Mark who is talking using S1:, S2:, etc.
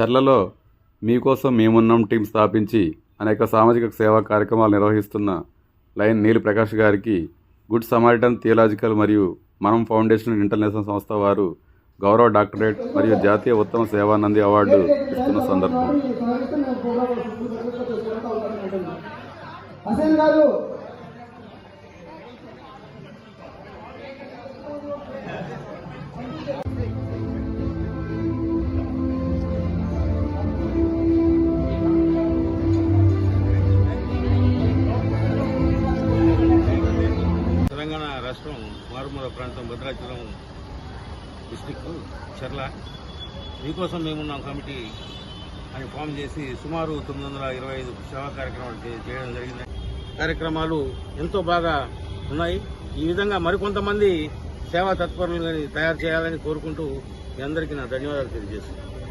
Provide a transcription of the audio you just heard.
S1: చర్లలో మీకోసం మేమున్నాం టీం స్థాపించి అనేక సామాజిక సేవా కార్యక్రమాలు నిర్వహిస్తున్న లయన్ నీలి ప్రకాష్ గారికి గుడ్ సమారిటన్ థియలాజికల్ మరియు మనం ఫౌండేషన్ ఇంటర్నేషనల్ సంస్థ వారు గౌరవ డాక్టరేట్ మరియు జాతీయ ఉత్తమ సేవానంది అవార్డు ఇస్తున్న సందర్భం.
S2: రాష్ట్రం మారుమూల ప్రాంతం భద్రాచలం డిస్టిక్ చర్ల. మీకోసం మేమున్నాం కమిటీ. అని ఫామ్ చేసి సుమారు తొమ్మిది వందల ఇరవై ఐదు సేవా కార్యక్రమాలు చేయడం జరిగింది. కార్యక్రమాలు ఎంతో బాగా ఉన్నాయి. ఈ విధంగా మరికొంతమంది సేవా తత్పరులను తయారు చేయాలని కోరుకుంటూ మీ అందరికీ నా ధన్యవాదాలు తెలియజేస్తున్నాను.